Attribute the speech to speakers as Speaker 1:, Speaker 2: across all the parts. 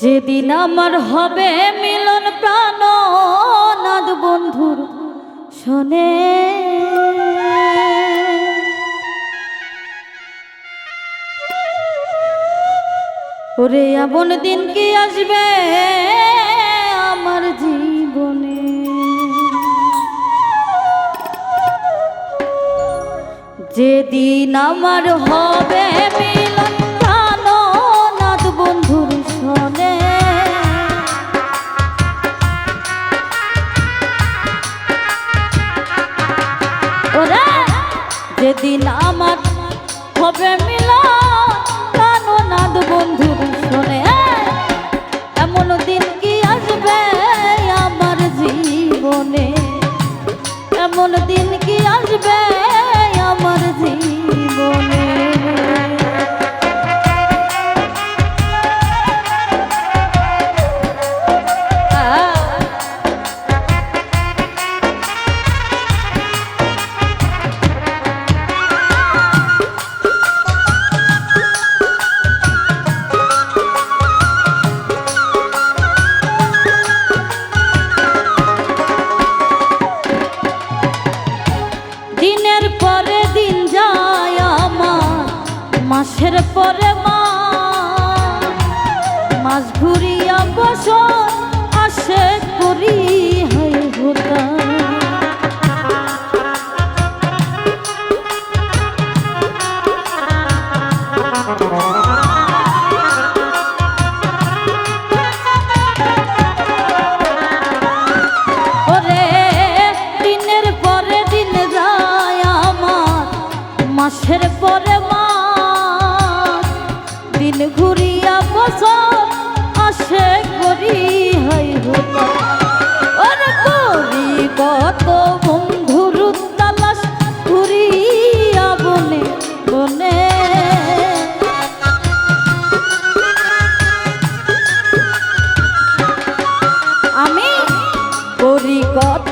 Speaker 1: যেদিন আমার হবে মিলন প্রাণ, নাদ বন্ধুর শোনে। ওরে, এমন দিন কি আসবে আমার জীবনে? যেদিন আমার হবে দিয়া করি হাই ওর করি কত বন্ধুর তালাশ ঘুরিয়া বনে। আমি করি কত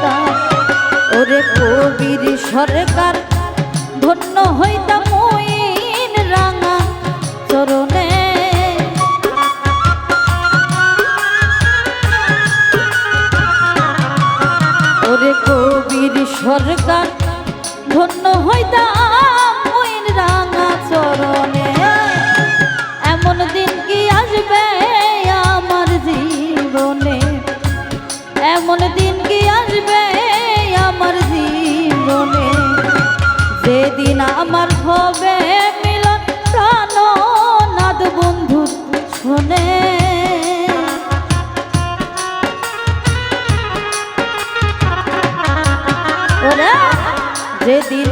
Speaker 1: হইতা ওরে কবির সরকার ধন্য হইতা মইন রাঙা চরণে। ওরে কবির সরকার ধন্য হইতা ওরা যেদিন